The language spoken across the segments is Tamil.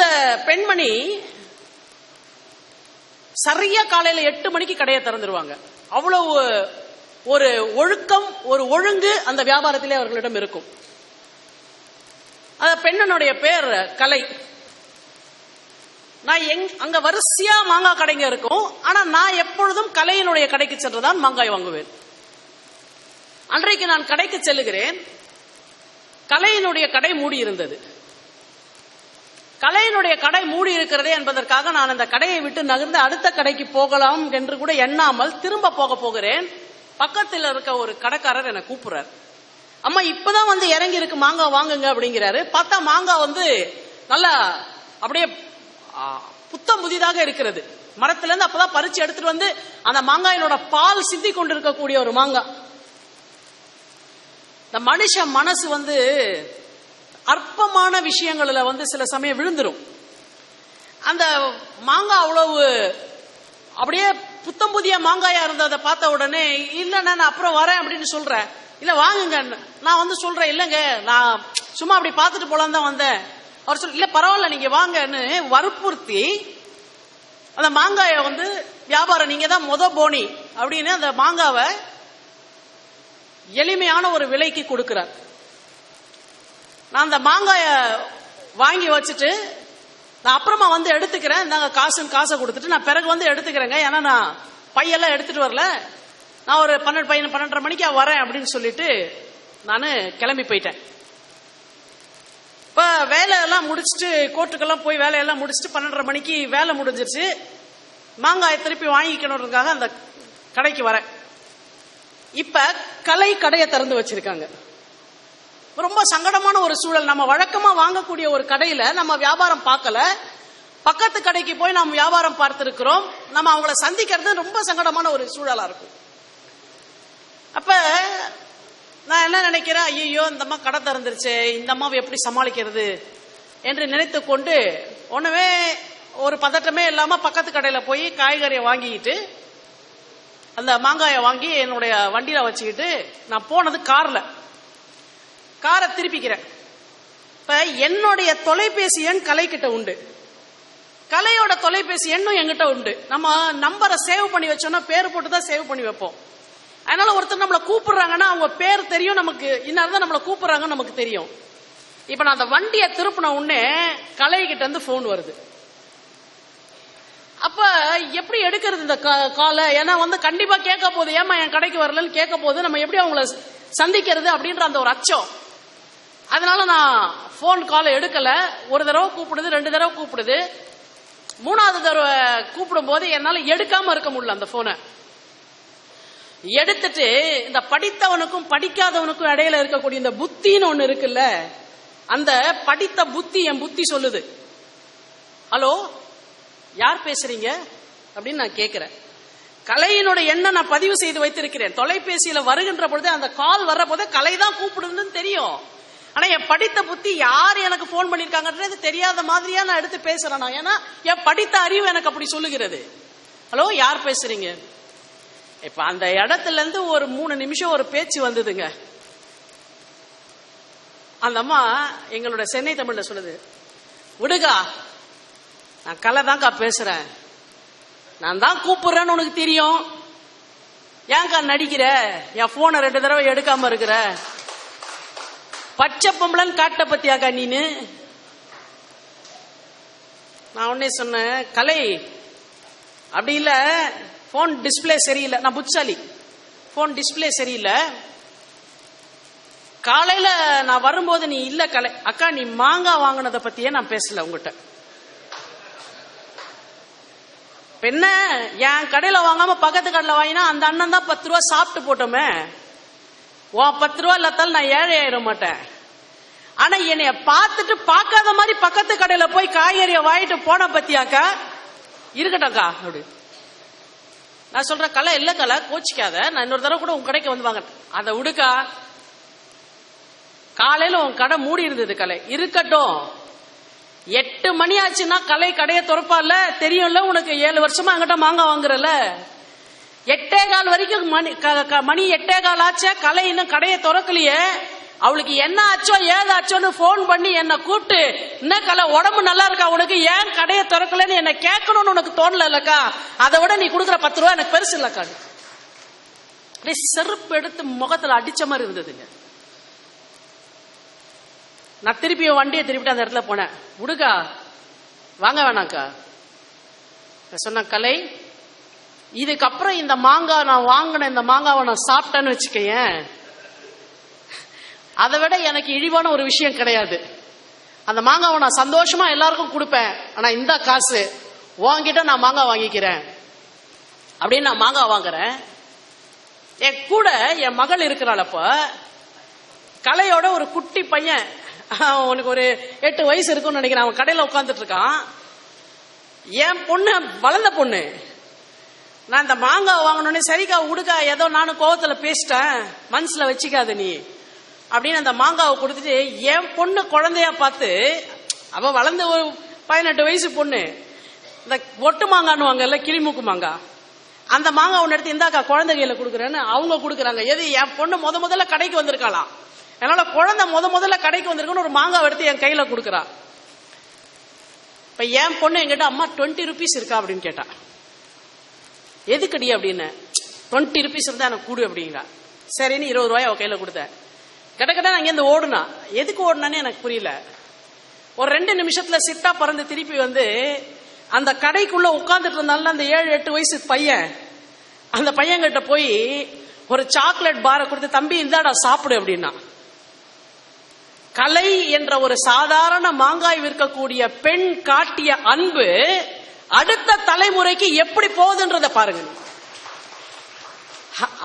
அந்த பெண்மணி சரியா காலையில எட்டு மணிக்கு கடையை திறந்துருவாங்க. அவ்வளவு ஒரு ஒழுக்கம் ஒரு ஒழுங்கு அந்த வியாபாரத்திலே அவர்களிடம் இருக்கும். அந்த பெண்ணனுடைய பேர் கலை. நான் எங் அங்க வரிசையா மாங்காய் கடைங்க இருக்கும். ஆனா நான் எப்பொழுதும் கலையினுடைய கடைக்கு சென்றுதான் மாங்காய் வாங்குவேன். அன்றைக்கு நான் கடைக்கு செல்லுகிறேன். கலையினுடைய கடை மூடி இருந்தது கலையினுடைய கடை மூடி இருக்கிறதே என்பதற்காக நான் அந்த கடையை விட்டு நகர்ந்து அடுத்த கடைக்கு போகலாம் என்று கூட எண்ணாமல் திரும்ப போக போகிறேன். பக்கத்தில் இருக்க ஒரு கடைக்காரர் என்னை கூப்பிடுறார். அம்மா இப்பதான் வந்து இறங்கி இருக்கு மாங்காய் வாங்குங்க அப்படிங்கிறாரு. பார்த்தா மாங்காய் வந்து நல்லா அப்படியே புத்தம் புதிதாக இருக்கிறது. மரத்துல இருந்து அப்பதான் பறிச்சு எடுத்துட்டு வந்து அந்த மாங்காயினோட பால் சிந்தி கொண்டிருக்கக்கூடிய ஒரு மாங்காய். இந்த மனுஷ மனசு வந்து அற்பமான விஷயங்கள்ல வந்து சில சமயம் விழுந்துரும். அந்த மாங்காய் அவ்வளவு அப்படியே புத்தம் புதிய மாங்காயா இருந்ததை பார்த்த உடனே இல்லைண்ணா நான் அப்புறம் வரேன் அப்படின்னு சொல்றேன். இல்ல வாங்குங்க. நான் வந்து சொல்றேன் இல்லைங்க நான் சும்மா அப்படி பார்த்துட்டு போலாம் தான் வந்தேன். அவர் சொல் இல்ல பரவாயில்ல நீங்க வாங்கன்னு வற்புறுத்தி அந்த மாங்காயை வந்து வியாபாரம் நீங்க தான் மொத போனி அப்படின்னு அந்த மாங்காவை எளிமையான ஒரு விலைக்கு கொடுக்கிறார். நான் அந்த மாங்காய வாங்கி வச்சுட்டு நான் அப்புறமா வந்து எடுத்துக்கிறேன். இந்தாங்க காசுன்னு காசை கொடுத்துட்டு நான் பிறகு வந்து எடுத்துக்கிறேங்க. ஏன்னா நான் பையெல்லாம் எடுத்துட்டு வரல. நான் ஒரு பன்னெண்டு பையன் பன்னெண்டரை மணிக்கா வரேன் அப்படின்னு சொல்லிட்டு நான் கிளம்பி போயிட்டேன். இப்போ வேலையெல்லாம் முடிச்சுட்டு கோர்ட்டுக்கெல்லாம் போய் வேலையெல்லாம் முடிச்சுட்டு பன்னெண்டரை மணிக்கு வேலை முடிஞ்சிருச்சு. மாங்காயை திருப்பி வாங்கிக்கணுன்றதுக்காக அந்த கடைக்கு வரேன். இப்போ கலை கடையை திறந்து வச்சிருக்காங்க. ரொம்ப சங்கடமான ஒரு சூழல். நம்ம வழக்கமா வாங்கக்கூடிய ஒரு கடையில நம்ம வியாபாரம் பார்க்கல. பக்கத்து கடைக்கு போய் நம்ம வியாபாரம் பார்த்திருக்கிறோம். நம்ம அவங்கள சந்திக்கிறது ரொம்ப சங்கடமான ஒரு சூழலா இருக்கும். அப்ப நான் என்ன நினைக்கிறேன்? ஐயோ இந்த அம்மா கடை திறந்துருச்சு. இந்த அம்மாவை எப்படி சமாளிக்கிறது என்று நினைத்து கொண்டு ஒண்ணுமே ஒரு பதட்டமே இல்லாம பக்கத்து கடையில போய் காய்கறியை வாங்கிக்கிட்டு அந்த மாங்காயை வாங்கி என்னுடைய வண்டியில வச்சுக்கிட்டு நான் போனது கார்ல. காரை திருப்பிக்கிறேன். இப்ப என்னுடைய தொலைபேசி எண் கலைக்கிட்ட உண்டு. கலையோட தொலைபேசி எண்ணும் எங்கிட்ட உண்டு. நம்ம நம்பரை சேவ் பண்ணி வச்சோம்னா பேர் போட்டு தான் சேவ் பண்ணி வைப்போம். அதனால ஒருத்தர் நம்மளை கூப்பிடுறாங்கன்னா அவங்க பேர் தெரியும் நமக்கு இன்னார் தான் நம்மளை கூப்பிடுறாங்கன்னு நமக்கு தெரியும். இப்ப நான் அந்த வண்டியை திருப்பின உடனே கலை கிட்ட இருந்து போன் வருது. அப்ப எப்படி எடுக்கிறது இந்த காலை? ஏன்னா வந்து கண்டிப்பா கேட்க போகுது ஏமா என் கடைக்கு வரலன்னு கேட்க போகுது நம்ம எப்படி அவங்கள சந்திக்கிறது அப்படின்ற அந்த ஒரு அச்சம். அதனால நான் ஃபோன் காலை எடுக்கல. ஒரு தடவை கூப்பிடுது ரெண்டு தடவை கூப்பிடுது. மூணாவது தடவை கூப்பிடும் போது என்னால எடுக்காம இருக்க முடியல அந்த போனை எடுத்துட்டு இந்த படித்தவனுக்கும் படிக்காதவனுக்கும் இடையில இருக்கக்கூடிய இந்த புத்தின்னு ஒண்ணு இருக்குல்ல அந்த படித்த புத்தி என் புத்தி சொல்லுது. ஹலோ யார் பேசுறீங்க? அப்படின்னு நான் கேட்கிறேன் கலையினோட எண்ணம் நான் பதிவு செய்து வைத்திருக்கிறேன். தொலைபேசியில வருகின்ற பொழுது அந்த கால் வர்ற போதே கலை தான் கூப்பிடுதுன்னு தெரியும். ஆனா என் படித்த புத்தி யார் எனக்கு போன் பண்ணிருக்காங்கன்றது தெரியாத மாதிரியா நான் எடுத்து பேசுறேன்? நான் ஏன்னா என் படித்த அறிவு எனக்கு அப்படி சொல்லுகிறது. ஹலோ யார் பேசுறீங்க? இப்ப அந்த இடத்துல இருந்து ஒரு மூணு நிமிஷம் ஒரு பேச்சு வந்ததுங்க. அந்த அம்மா எங்களோட சென்னை தமிழ்ல சொல்லுது விடுகா நான் கலை தான்க்கா பேசுறேன். நான் தான் கூப்பிடுறேன்னு உனக்கு தெரியும். ஏன்க்கா நடிக்கிற? என் போனை ரெண்டு தடவை எடுக்காம இருக்கிற? பச்சை பொம்பளைன்னு காட்ட பத்தியாக்கா நீனு? நான் உடனே சொன்னேன் கலை. அப்படி இல்ல போன் டிஸ்பிளே சரியில்லை. நான் புட்சாலி போன் டிஸ்பிளே சரியில்லை. காலையில நான் வரும்போது நீ இல்ல கலை. அக்கா நீ மாங்காய் வாங்கினதை பத்தியே நான் பேசல உங்ககிட்ட. என்ன? என் கடையில வாங்காம பக்கத்து கடையில வாங்கினா அந்த அண்ணன் தான் பத்து ரூபா சாப்பிட்டு போட்டோமே. உன் பத்து ரூபா இல்லாத்தாலும் நான் ஏழை ஆயிட மாட்டேன். ஆனா என்னைய பார்த்துட்டு பார்க்காத மாதிரி பக்கத்து கடையில போய் காய்கறியை வாங்கிட்டு போன பத்தியாக்கா இருக்கட்டும்க்கா அப்படி. நான் சொல்ற கலை இல்ல கலை கோச்சிக்காத. நான் இன்னொரு தடவை கூட உன் கடைக்கு வந்து வாங்க. அதை விடுக்கா காலையில உன் கடை மூடி இருந்தது கலை. இருக்கட்டும். எட்டு மணி ஆச்சுன்னா கலை கடையை திறப்பால தெரியும்ல உனக்கு. ஏழு வருஷமா அங்கிட்ட மாங்காய் வாங்குறல எட்டே கால் வரைக்கும் மணி க- க- மணி எட்டே கால் ஆச்சே. கலை இன்னும் கடையை திறக்கலையே. அவளுக்கு என்ன ஆச்சோ ஏதாச்சோன்னு ஃபோன் பண்ணி என்னை கூப்பிட்டு என்ன கலை உடம்பு நல்லா இருக்கா? உனக்கு ஏன் கடையை திறக்கலன்னு என்ன கேட்கணும்னு உனக்கு தோணல இல்லக்கா அதை விட நீ கொடுக்குற பத்து ரூபா எனக்கு பெருசு இல்லக்கா. அப்படியே செருப்பு எடுத்து முகத்துல அடிச்ச மாதிரி இருந்ததுங்க. நான் திருப்பி வண்டியை திருப்பிட்டு அந்த இடத்துல போனேன். விடுக்கா வாங்க வேணாக்கா சொன்ன கலை இதுக்கப்புறம் இந்த மாங்காய் நான் வாங்கின இந்த மாங்காவை நான் சாப்பிட்டேன்னு வச்சுக்கேன் அதை விட எனக்கு இழிவான ஒரு விஷயம் கிடையாது. அந்த மாங்காவை நான் சந்தோஷமா எல்லாருக்கும் கொடுப்பேன். ஆனா இந்த காசு வாங்கிட்ட நான் மாங்காய் வாங்கிக்கிறேன். அப்படின்னு நான் மாங்காய் வாங்குறேன். என் கூட என் மகள் இருக்கிறாள் அப்ப கலையோட ஒரு குட்டி பையன் அவனுக்கு ஒரு எட்டு வயசு இருக்கும்னு நினைக்கிறேன். அவன் கடையில உட்காந்துட்டு இருக்கான். என் பொண்ணு வளர்ந்த பொண்ணு. நான் இந்த மாங்காய் வாங்கினோடனே சரிக்கா உடுக்கா ஏதோ நானும் கோவத்துல பேசிட்டேன். மனசுல வச்சுக்காத நீ. அப்படின்னு அந்த மாங்காவை கொடுத்துட்டு என் பொண்ணு குழந்தையா பார்த்து அவ வளர்ந்த ஒரு பதினெட்டு வயசு பொண்ணு. இந்த ஒட்டு மாங்கான்னுவாங்கல்ல கிளிமூக்கு மாங்காய் அந்த மாங்காய் ஒன்று எடுத்து இந்தாக்கா குழந்தை கையில கொடுக்குறேன்னு அவங்க கொடுக்குறாங்க. எது என் பொண்ணு முத முதல்ல கடைக்கு வந்திருக்காளாம். அதனால குழந்தை முத முதல்ல கடைக்கு வந்திருக்குன்னு ஒரு மாங்காய் எடுத்து என் கையில கொடுக்குறா. இப்ப என் பொண்ணு என்கிட்ட அம்மா டுவெண்ட்டி ருபீஸ் இருக்கா? அப்படின்னு கேட்டா. எதுக்கடி அப்படின்னு? டுவெண்ட்டி ருபீஸ் இருந்தா எனக்கு கூடு அப்படிங்கிறா. சரின்னு இருபது ரூபாய் அவ கையில கொடுத்தேன் கிட்ட கிட்ட நான் இங்கேருந்து ஓடுனா? எதுக்கு ஓடுனான்னு எனக்கு புரியல. ஒரு ரெண்டு நிமிஷத்துல சிட்டா பறந்து திருப்பி வந்து அந்த கடைக்குள்ள உட்காந்துட்டு இருந்தாலும் அந்த ஏழு எட்டு வயசு பையன் அந்த பையன்கிட்ட போய் ஒரு சாக்லேட் பாரை கொடுத்து தம்பி இந்தாடா சாப்பிடு அப்படின்னா. கலை என்ற ஒரு சாதாரண மாங்காய் விற்கக்கூடிய பெண் காட்டிய அன்பு அடுத்த தலைமுறைக்கு எப்படி போகுதுன்றத பாருங்க.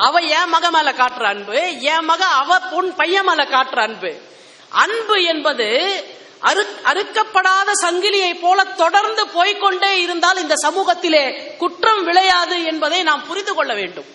அவ என் மக மேல காட்டுற அன்பு என் மக அவ பொன் பையன் மேல காட்டுற அன்பு. அன்பு என்பது அறு அறுக்கப்படாத சங்கிலியை போல தொடர்ந்து போய்க்கொண்டே இருந்தால் இந்த சமூகத்திலே குற்றம் விளையாது என்பதை நாம் புரிந்து கொள்ள வேண்டும்.